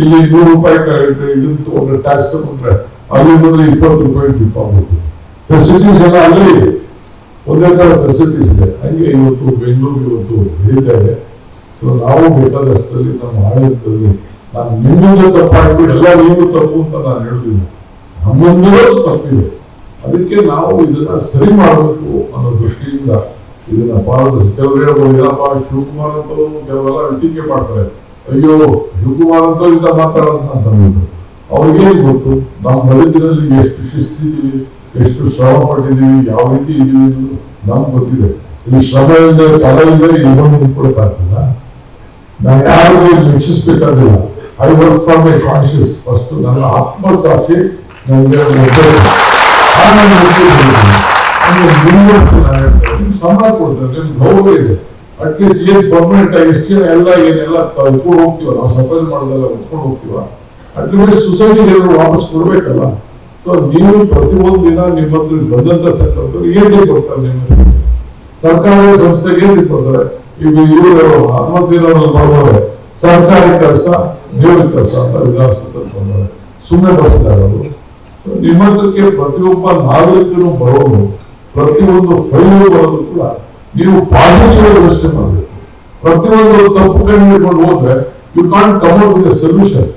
ಇಲ್ಲಿ ನೂರು ರೂಪಾಯಿ ಇದನ್ನ ತಗೊಂಡ್ರೆ ಟ್ಯಾಕ್ಸ್ ತಗೊಂಡ್ರೆ, ಅಲ್ಲಿ ಬಂದ್ರೆ ಇಪ್ಪತ್ತು ರೂಪಾಯಿ ಡಿಪ್ ಆಗ್ಬೋದು. ಫೆಸಿಲಿಟೀಸ್ ಎಲ್ಲ ಅಲ್ಲಿ, ಒಂದೇ ತರ ಫೆಸಿಲಿಟೀಸ್ ಇದೆ. ಹಂಗೆ ಇವತ್ತು ಬೆಂಗಳೂರು ಇವತ್ತು ಬೆಳೀತಾ ಇದೆ. ಸೊ ನಾವು ಬೇಕಾದಷ್ಟರಲ್ಲಿ ನಮ್ಮ ಆಡಳಿತದಲ್ಲಿ, ನಾನು ನಿಮ್ಮಿಂದ ತಪ್ಪಾಗ್ಬಿಟ್ಟು ಎಲ್ಲ ನೀವು ತಪ್ಪು ಅಂತ ನಾನು ಹೇಳುದಿಲ್ಲ ನಮ್ಮಿಂದಲೂ ತಪ್ಪಿದೆ. ಅದಕ್ಕೆ ನಾವು ಇದನ್ನ ಸರಿ ಮಾಡಬೇಕು ಅನ್ನೋ ದೃಷ್ಟಿಯಿಂದ ಇದನ್ನ ಪಾಲಿಸಿ ಕೆಲವರು ಹೇಳ್ಬೋದು ಏನಪ್ಪ ಶಿವಕುಮಾರ್ ಅಂತ ಕೆಲವೆಲ್ಲ ಟೀಕೆ ಮಾಡ್ತಾರೆ. ಅಯ್ಯೋ, ಶಿವಕುಮಾರ್ ಅಂತ ಇಂತ ಮಾತಾಡೋದು ಅಂತ ಅವ್ರಿಗೇನು ಗೊತ್ತು? ನಮ್ಮ ಬದುಕಿನಲ್ಲಿ ಎಷ್ಟು ಶಿಸ್ತಿದ್ದೀವಿ ಎಷ್ಟು ಶ್ರಮ ಪಟ್ಟಿದೀವಿ ಯಾವ ರೀತಿ ಇದೀವಿ ಅನ್ನೋದು ನಮ್ಗೆ ಗೊತ್ತಿದೆ. ಇಲ್ಲಿ ಶ್ರಮ ಇಲ್ಲದೆ ಕಲ ಇಲ್ಲದೆ ಇನ್ನೊಂದು ನಿಂತ್ಕೊಳಕ್ಕಾಗ್ತಿಲ್ಲ ನಾನು ಯಾರಿಗೂ ಮೆಚ್ಚಿಸ್ಬೇಕಾಗಿಲ್ಲ. I work for my conscious first ನನ್ನ ಆತ್ಮಸಾಕ್ಷಿ ನನಗೆ ನಿಮ್ಗೆ ಸಂಬಳ ಕೊಡ್ತಾರೆ ಗೌರವ ಇದೆ. ಅಟ್ಲೀಸ್ಟ್ ಏನ್ ಪರ್ಮನೆಂಟ್ ಆಗಿ ಎಷ್ಟು ಎಲ್ಲ ಏನೆಲ್ಲ ಉಟ್ಕೊಂಡು ಹೋಗ್ತೀವ, ನಾವು ಸಂಪಾದನೆ ಮಾಡೋದೆಲ್ಲ ಉಟ್ಕೊಂಡು ಹೋಗ್ತೀವ ಅಟ್ಲೀಸ್ಟ್ ಸೊಸೈಟಿಗೆ ಏನಾದ್ರು ವಾಪಸ್ ಕೊಡ್ಬೇಕಲ್ಲ. ಸೊ ನೀವು ಪ್ರತಿಯೊಂದು ದಿನ ನಿಮ್ಮ ಹತ್ರ ಬಂದಂತ ಸಂದರ್ಭದಲ್ಲಿ ಏನೇ ಕೊಡ್ತಾರೆ ನಿಮ್ಮ ಸರ್ಕಾರಿ ಸಂಸ್ಥೆಗೆ ಏನ್ ಕೊಡ್ತಾರೆ? ಈಗ ಇವರು ಹನುಮಂತಿನವರು ಬರ್ತಾರೆ ಸರ್ಕಾರಿ ಕೆಲಸ, ದೇವ್ರ ಕೆಲಸ ಅಂತ ಬಂದರೆ ಸುಮ್ಮನೆ ಬರ್ತಿದ್ದಾರೆ ಅವರು So, ಪ್ರತಿಯೊಬ್ಬ ನಾಗರಿಕನು ಬರೋದು ಪ್ರತಿಯೊಂದು ಫೈಲು ಬರೋದು ಕೂಡ ನೀವು ಪಾಸಿಟಿವ್ ಯೋಚನೆ ಮಾಡಬೇಕು. ಪ್ರತಿಯೊಂದು ತಪ್ಪು ಕಂಡುಹಿಡ್ಕೊಂಡು ಹೋದ್ರೆ you can't come with solution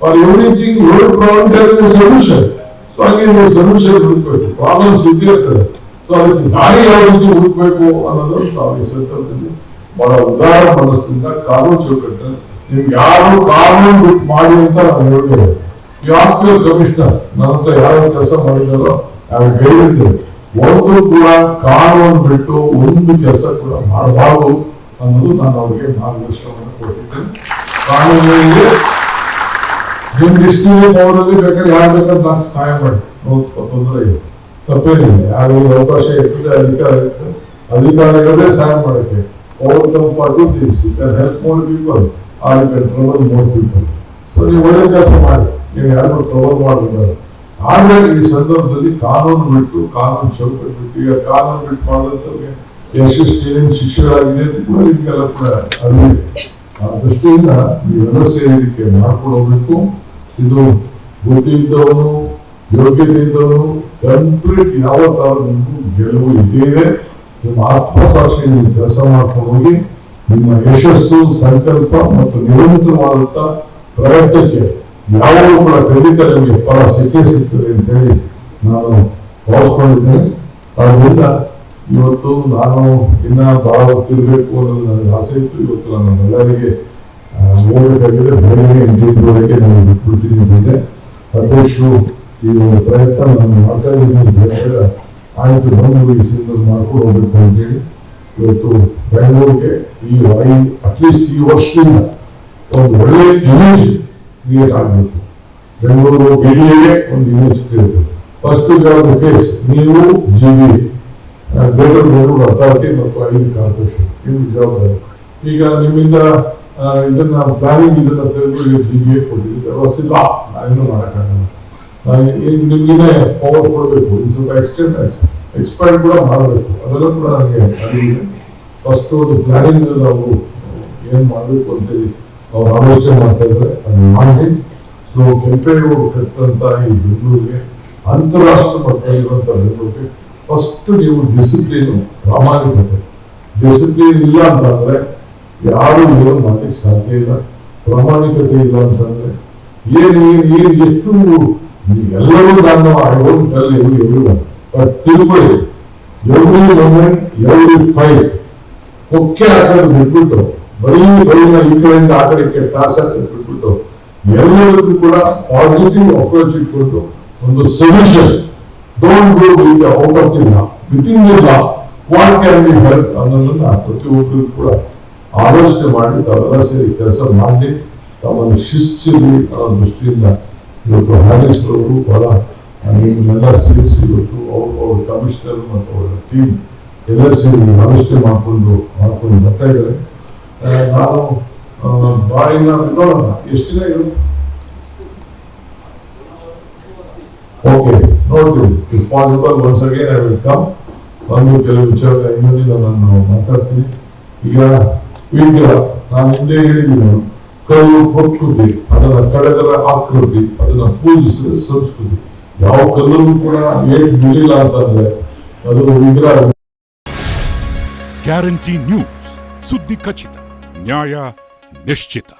for everything your problem solution so ಹಾಗೆ ನೀವು ಸೊಲ್ಯೂಷನ್ ಹುಡುಕ್ಬೇಕು. ಪ್ರಾಬ್ಲಮ್ಸ್ ಇದ್ದೇ ಇರ್ತದೆ ಸೊ ಅದಕ್ಕೆ ದಾರಿ ಯಾವ ರೀತಿ ಹುಡುಕ್ಬೇಕು ಅನ್ನೋದು ನಾವು ಈ ಸಂದರ್ಭದಲ್ಲಿ ಬಹಳ ಉದಾರ ಮನಸ್ಸಿಂದ ಕಾನೂನು ಚೌಕಟ್ಟು ನಿಮ್ಗೆ ಯಾರು ಕಾನೂನು ಮಾಡಿ ಅಂತ ನಾನು ಹೇಳ್ತೇವೆ. ಹಾಸ್ಪಿಟಲ್ ಕಮಿಷನರ್ ನನ್ನ ಯಾವ ಕೆಲಸ ಮಾಡಿದಾರೋ ಅವ್ರು ಹೇಳಿದ್ದೆ ಒಂದು ಕೂಡ ಕಾನೂನು ಬಿಟ್ಟು ಒಂದು ಕೆಲಸ ಕೂಡ ಮಾಡಬಾರದು ಅನ್ನೋದು ನಾನು ಅವ್ರಿಗೆ ಮಾರ್ಗದರ್ಶನವನ್ನು ಕೊಟ್ಟಿದ್ದೇನೆ. ಕಾನೂನಿಗೆ ನಿಮ್ ಡಿಸ್ಟ್ರಿಕ್ಟ್ ಅವರಲ್ಲಿ ಬೇಕಾದ್ರೆ ಯಾರು ಬೇಕಾದ್ರೆ ನಾನು ಸಹಾಯ ಮಾಡಿ. ತೊಂದರೆ ಇಲ್ಲ. ತಪ್ಪೇನಿಲ್ಲ. ಯಾರಿಗೆ ಅವಕಾಶ ಇರ್ತದೆ, ಅಧಿಕಾರ ಇರ್ತದೆ. ಅಧಿಕಾರಿಗಳೇ ಸಹಾಯ ಮಾಡಕ್ಕೆ ಅವ್ರ ತಮ್ಮ ಪಾಟು ತಿಳಿಸಿ ಹೆಲ್ಪ್ ಮಾಡಿ people are control more people so ನೀವು ಒಳ್ಳೆ ಕೆಲಸ ಮಾಡಿ. ನೀವು ಯಾರು ತಗೋಬಾರ್ದು. ಮಾಡಬಾರ್ದು ಆದ್ರೆ ಈ ಸಂದರ್ಭದಲ್ಲಿ ಕಾನೂನು ಬಿಟ್ಟು, ಕಾನೂನು ಚೌಕಟ್ಟು ಬಿಟ್ಟು, ಈಗ ಕಾನೂನು ಬಿಟ್ಟು ಮಾಡಿದಂಥವ್ರಿಗೆ ಯಶಸ್ವಿ ಏನೇನು ಶಿಕ್ಷೆಗಳಾಗಿದೆ ಅಂತ ಕೂಡ ನಿಮ್ಗೆಲ್ಲ ಕೂಡ ಅರಿವಿದೆ. ಆ ದೃಷ್ಟಿಯಿಂದ ಈ ವ್ಯವಸ್ಥೆ ಇದಕ್ಕೆ ಮಾಡ್ಕೊಡಬೇಕು ಇದು ಬುದ್ಧಿ ಇದ್ದವನು, ಯೋಗ್ಯತೆ ಇದ್ದವನು, ಕಂಪ್ಲೀಟ್ ಯಾವ ತರ ಗೆಲುವು ಇದೇ ಇದೆ. ನಿಮ್ಮ ಆತ್ಮಸಾಕ್ಷಿ ನೀವು ಕೆಲಸ ಮಾಡ್ಕೊಂಡು ಹೋಗಿ, ನಿಮ್ಮ ಯಶಸ್ಸು, ಸಂಕಲ್ಪ ಮತ್ತು ನಿರಂತರವಾದಂತ ಪ್ರಯತ್ನಕ್ಕೆ ಯಾವಾಗಲೂ ಕೂಡ ಖಂಡಿತ ನಿಮಗೆ ಫಲ ಸಿಕ್ಕೇ ಸಿಗ್ತದೆ ಅಂತ ಹೇಳಿ ನಾನು ಭಾವಿಸ್ಕೊಂಡಿದ್ದೇನೆ. ಆದ್ದರಿಂದ ಇವತ್ತು ನಾನು ಇನ್ನ ಬಹಳ ತಿರ್ಬೇಕು ಅನ್ನೋದು ನನಗೆ ಆಸೆ ಇತ್ತು. ಇವತ್ತು ನಾನು ಎಲ್ಲರಿಗೆ ಓದಬೇಕಾಗಿದೆ ಬೆಳಗ್ಗೆ ಎಂಟುವರೆಗೆ ನಾನು ಬಿಟ್ಬಿಡ್ತೀನಿ ಅಂತಿದ್ದೆ ಅಧ್ಯಕ್ಷರು ಈ ಒಂದು ಪ್ರಯತ್ನ ನಾನು ಮಾಡ್ತಾ ಇದ್ದೀನಿ. ಆಯ್ತು, ಬಂದು ಈ ಸಿಂಧು ಮಾಡ್ಕೊಂಡು ಹೋಗ್ಬೇಕು ಅಂತೇಳಿ ಇವತ್ತು ಬೆಂಗಳೂರಿಗೆ ಈ ವಾಯು ಅಟ್ಲೀಸ್ಟ್ ಈ ವರ್ಷದಿಂದ ಒಂದು ಒಳ್ಳೆಯ ಇಮೇಜ್ ಕ್ರಿಯೇಟ್ ಆಗಬೇಕು. ಬೆಂಗಳೂರು ಬೆಳಿಗ್ಗೆ ಒಂದು ಇಮೇಜ್ ಕ್ರಿಯೇಟ್ ಫಸ್ಟ್ ಯಾವ್ದು ಫೇಸ್ ನೀವು G Bengaluru greater Bengaluru authority ಮತ್ತು ಐದು ಕಾರ್ಪೊರೇಷನ್ ಇವು ಜವಾಬ್ದಾರಿ. ಈಗ ನಿಮ್ಮಿಂದ ಇದನ್ನ ಪ್ಲಾನಿಂಗ್ ಇದನ್ನ ತೆಗೆದು ಜಿಗೆ ಕೊಟ್ಟಿದ್ದೀವಿ. ವ್ಯವಸ್ಥೆ ಲಾ ನಾವೇನು ಮಾಡೋಕ್ಕಾಗಲ್ಲ. ನಾವು ಈಗ ನಿಮ್ಗೆ ಪವರ್ ಕೊಡಬೇಕು. ಇದು ಸ್ವಲ್ಪ ಎಕ್ಸ್ಟೆಂಡ್ ಎಕ್ಸ್ಪೈರ್ಡ್ ಕೂಡ ಮಾಡಬೇಕು. ಅದರಲ್ಲೂ ಕೂಡ ನನಗೆ ಫಸ್ಟ್ ಒಂದು ಪ್ಲಾನಿಂಗ್ ನಾವು ಏನು ಮಾಡಬೇಕು ಅಂತೇಳಿ ಅವ್ರು ಆಲೋಚನೆ ಮಾಡ್ತಾ ಇದ್ದಾರೆ, ಅದನ್ನ ಮಾಡಿ. ಸೊ ಕೆಂಪೇಗೌಡರು ಕಟ್ಟಂತ ಈ ಬೆಂಗಳೂರಿಗೆ ಅಂತಾರಾಷ್ಟ್ರ ಮಟ್ಟದಲ್ಲಿರುವಂತ ಬೆಂಗಳೂರಿಗೆ ಫಸ್ಟ್ ನೀವು ಡಿಸಿಪ್ಲಿನ್ ಪ್ರಾಮಾಣಿಕತೆ ಡಿಸಿಪ್ಲಿನ್ ಇಲ್ಲ ಅಂತಂದ್ರೆ ಯಾರು ಏನು ಮಾಡ್ಲಿಕ್ಕೆ ಸಾಧ್ಯ ಇಲ್ಲ. ಪ್ರಾಮಾಣಿಕತೆ ಇಲ್ಲ ಅಂತಂದ್ರೆ ಏನು ಏನು ಎಷ್ಟು ಎಲ್ಲರೂ ನಾನು I don't tell you everyone but ತಿಳ್ಕೊಳ್ಳಿ. ಎವ್ರಿ ಮೂಮೆಂಟ್ ಎವ್ರಿ ಫೈಟ್ ಕೊಕ್ಕೆ ಹಾಕೋದು ಬಿಟ್ಬಿಟ್ಟು ಬರೀ ಬರೀನ ಈ ಕಡೆಯಿಂದ ಆ ಕಡೆಗೆ ಹಾಕೋದು ಬಿಟ್ಬಿಟ್ಟು ಎಲ್ಲರಿಗೂ ಕೂಡ ಪಾಸಿಟಿವ್ ಅಪ್ರೋಚ್ ಇಟ್ಕೊಂಡು ಒಂದು solution don't go with out of with in what can be help ಅನ್ನೋದನ್ನ ಪ್ರತಿಯೊಬ್ಬರು ಕೂಡ ಆಲೋಚನೆ ಮಾಡಿ, ತಾವೆಲ್ಲ ಸೇರಿ ಕೆಲಸ ಮಾಡಿ ತಮ್ಮನ್ನು ಶಿಸ್ತಿರಲಿ ಅನ್ನೋ ದೃಷ್ಟಿಯಿಂದ ಇವತ್ತು ಹ್ಯಾರಿಸ್ ಅವರು ಬಹಳ ನಿಮ್ಮನ್ನೆಲ್ಲ ಸೇರಿಸಿ ಇವತ್ತು ಅವ್ರ ಅವ್ರ ಕಮಿಷನರ್ ಮತ್ತು ಅವರ ಟೀಮ್ ಎಲ್ಲ ಸೇರಿ ಆಲೋಚನೆ ಮಾಡಿಕೊಂಡು, ಮಾಡ್ಕೊಂಡು ಬರ್ತಾ ಇದ್ದಾರೆ. ನಾನು ಬಾಯಿಂದ ನೋಡೋಣ ಎಷ್ಟು ದಿನ ಇದು? ಓಕೆ ನೋಡ್ತೀವಿ. If possible once again I will come ಒಂದು ಕೆಲವು ವಿಚಾರ ಇನ್ನೊಂದಿನ ನಾನು ಮಾತಾಡ್ತೀನಿ. ಈಗ ಈಗ ನಾನು ಹಿಂದೆ ಹೇಳಿದ್ದೀನಿ ಕಲ್ಲು ಪ್ರಕೃತಿ ಅದನ್ನ ಕಡೆದರ ಆಕೃತಿ ಅದನ್ನ ಪೂಜಿಸಿದ ಸಂಸ್ಕೃತಿ ಯಾವ ಕಲ್ಲೂ ಕೂಡ ಏಟ್ ಬಿಡಿಲ್ಲ ಅಂತಂದ್ರೆ, ಅದು ವಿಗ್ರಹ. ಗ್ಯಾರಂಟಿ ನ್ಯೂಸ್ ಸುದ್ದಿ ಖಚಿತ Няя Нешчита.